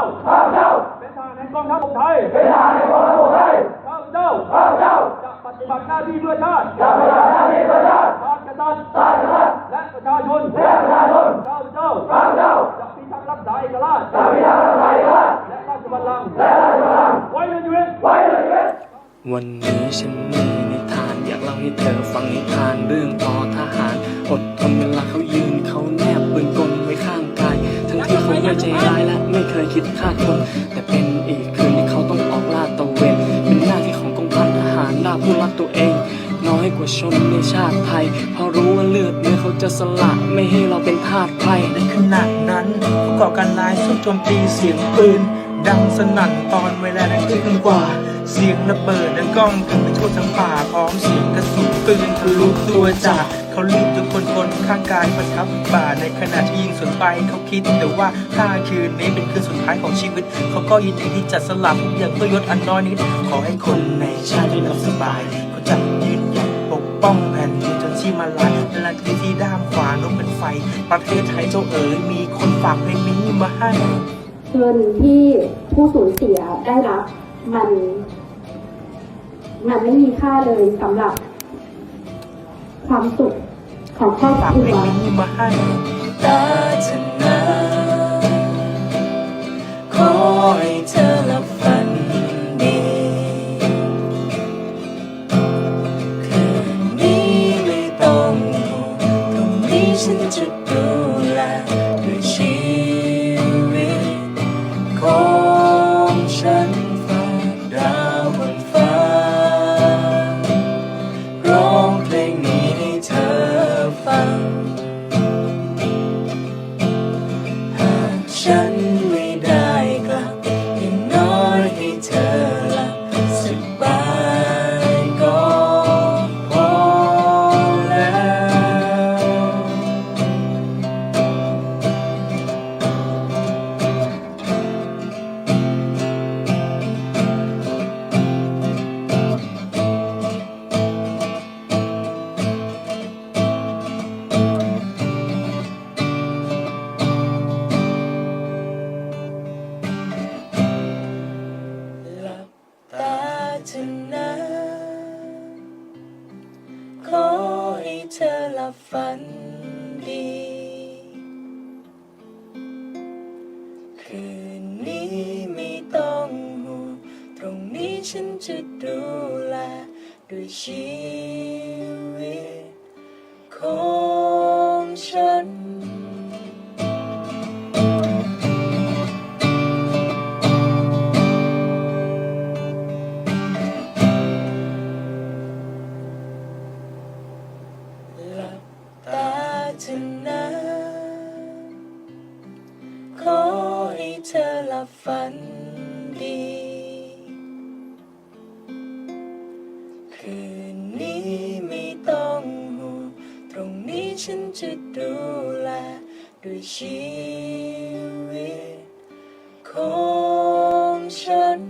าข้าพเจ้าเป็นทหารแห่งกองทัพบกไทยเป็นทหารในกองทัพบกไทยข้าพเจ้าข้าพเจ้าจะปฏิบัติหน้าที่เพื่อชาติจะปฏิบัติหน้าที่เพื่อชาติชาติกษัตริย์ชาติศาสตร์และประชาชนและประชาชนข้าพเจ้าข้าพเจ้าจะพิทักษ์รักษาเอกราชจะพิทักษ์รักษาเอกราชและราชบัลลังก์และราชบัลลังก์ไว้ในชีวิตไว้ในชีวิตวันนี้ฉันมีนิทานอยากเล่าให้เธอฟังนิทานเรื่องต่อทหาร และไม่เคยคิดฆ่าคน แต่เป็นอีกคืนที่เขาต้องออกลาดตระเวน เป็นหน้าที่ของกองพันทหารดาผู้รักตัวเอง น้อยกว่าชนในชาติไทย เพราะรู้ว่าเลือดเนื้อเขาจะสละไม่ให้เราเป็นทาสใครในขณะนั้นผู้ก่อการร้ายซุ่มโจมตีเสียงปืน ดังสนั่นตอนเวลานั้นขึ้นกว่า เสียงระเบิดดังก้องกันไปทั่วทั้งป่าพร้อมเสียงกระสุนปืนทะลุตัวจาก เขารีบทุกคนคนข้างกายประทับบ่าในขณะที่ยิงสวนไปเขาคิดแต่ว่าถ้าคืนนี้เป็นคืนสุดท้ายของชีวิต เขาก็ยินดีที่จะสละทุกอย่างเพื่อยศอันน้อยนิด ขอให้คนในชาติได้หลับสบายเขาจะยืนหยัดปกป้องแผ่นดินจนชีมาลายและที่ที่ด้ามขวานุเป็นไฟ ประเทศไทยเจ้าเอ๋ยมีคนฝากเพลงนี้มาให้เงินที่ผู้สูญเสียได้รับมันมันไม่มีค่าเลยสำหรับความสุข ของครอบฝากครัเพลวงนี้มาให้ตาเธอนะ เธอนะขอให้เธอหลับฝันดี คืนนี้ไม่ต้องห่วงตรงนี้ฉันจะดูแลด้วยชีวิตของฉัน ฝันดี คืนนี้ไม่ต้องห่วงตรงนี้ฉันจะดูแลด้วยชีวิตของฉัน